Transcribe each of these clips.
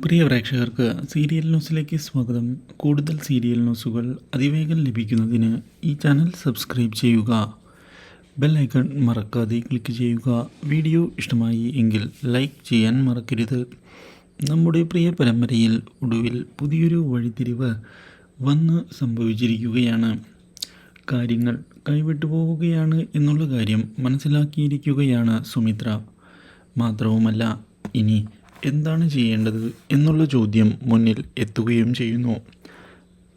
പ്രിയ പ്രേക്ഷകർക്ക് സീരിയൽ ന്യൂസിലേക്ക് സ്വാഗതം. കൂടുതൽ സീരിയൽ ന്യൂസുകൾ അതിവേഗം ലഭിക്കുന്നതിന് ഈ ചാനൽ സബ്സ്ക്രൈബ് ചെയ്യുക. ബെൽ ഐക്കൺ മറക്കാതെ ക്ലിക്ക് ചെയ്യുക. വീഡിയോ ഇഷ്ടമായി എങ്കിൽ ലൈക്ക് ചെയ്യാൻ മറക്കരുത്. നമ്മുടെ പ്രിയ പരമ്പരയിൽ ഒടുവിൽ പുതിയൊരു വഴിത്തിരിവ് വന്ന് സംഭവിച്ചിരിക്കുകയാണ്. കാര്യങ്ങൾ കൈവിട്ടു പോവുകയാണ് എന്നുള്ള കാര്യം മനസ്സിലാക്കിയിരിക്കുകയാണ് സുമിത്ര. മാത്രവുമല്ല ഇനി എന്താണ് ചെയ്യേണ്ടത് എന്നുള്ള ചോദ്യം മുന്നിൽ എത്തുകയും ചെയ്യുന്നു.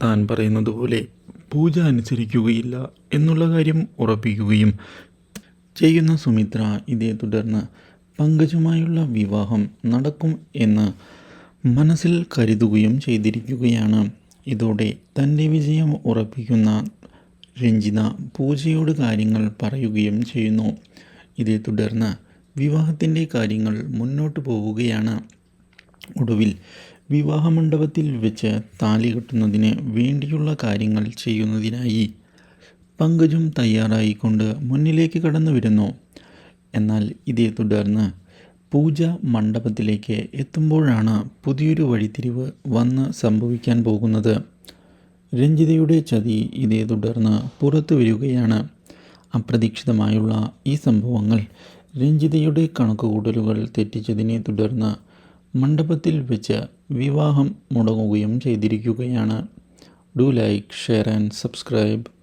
താൻ പറയുന്നത് പോലെ പൂജ അനുസരിക്കുകയില്ല എന്നുള്ള കാര്യം ഉറപ്പിക്കുകയും ചെയ്യുന്ന സുമിത്ര ഇതേ തുടർന്ന് പങ്കജുമായുള്ള വിവാഹം നടക്കും എന്ന് മനസ്സിൽ കരുതുകയും ചെയ്തിരിക്കുകയാണ്. ഇതോടെ തന്റെ വിജയം ഉറപ്പിക്കുന്ന രഞ്ജിത പൂജയോട് കാര്യങ്ങൾ പറയുകയും ചെയ്യുന്നു. ഇതേ തുടർന്ന് വിവാഹത്തിന്റെ കാര്യങ്ങൾ മുന്നോട്ട് പോവുകയാണ്. ഒടുവിൽ വിവാഹമണ്ഡപത്തിൽ വെച്ച് താലി കെട്ടുന്നതിന് വേണ്ടിയുള്ള കാര്യങ്ങൾ ചെയ്യുന്നതിനായി പങ്കജും തയ്യാറായിക്കൊണ്ട് മുന്നിലേക്ക് കടന്നു വരുന്നു. എന്നാൽ ഇതേ തുടർന്ന് പൂജ മണ്ഡപത്തിലേക്ക് എത്തുമ്പോഴാണ് പുതിയൊരു വഴിത്തിരിവ് വന്ന് സംഭവിക്കാൻ പോകുന്നത്. രഞ്ജിതയുടെ ചതി ഇതേ തുടർന്ന് പുറത്തു വരികയാണ്. അപ്രതീക്ഷിതമായുള്ള ഈ സംഭവങ്ങൾ രഞ്ജിതയുടെ കണക്കുകൂട്ടലുകൾ തെറ്റിച്ചതിനെ തുടർന്ന് മണ്ഡപത്തിൽ വെച്ച് വിവാഹം മുടങ്ങുകയും ചെയ്തിരിക്കുകയാണ്. Do like share and subscribe.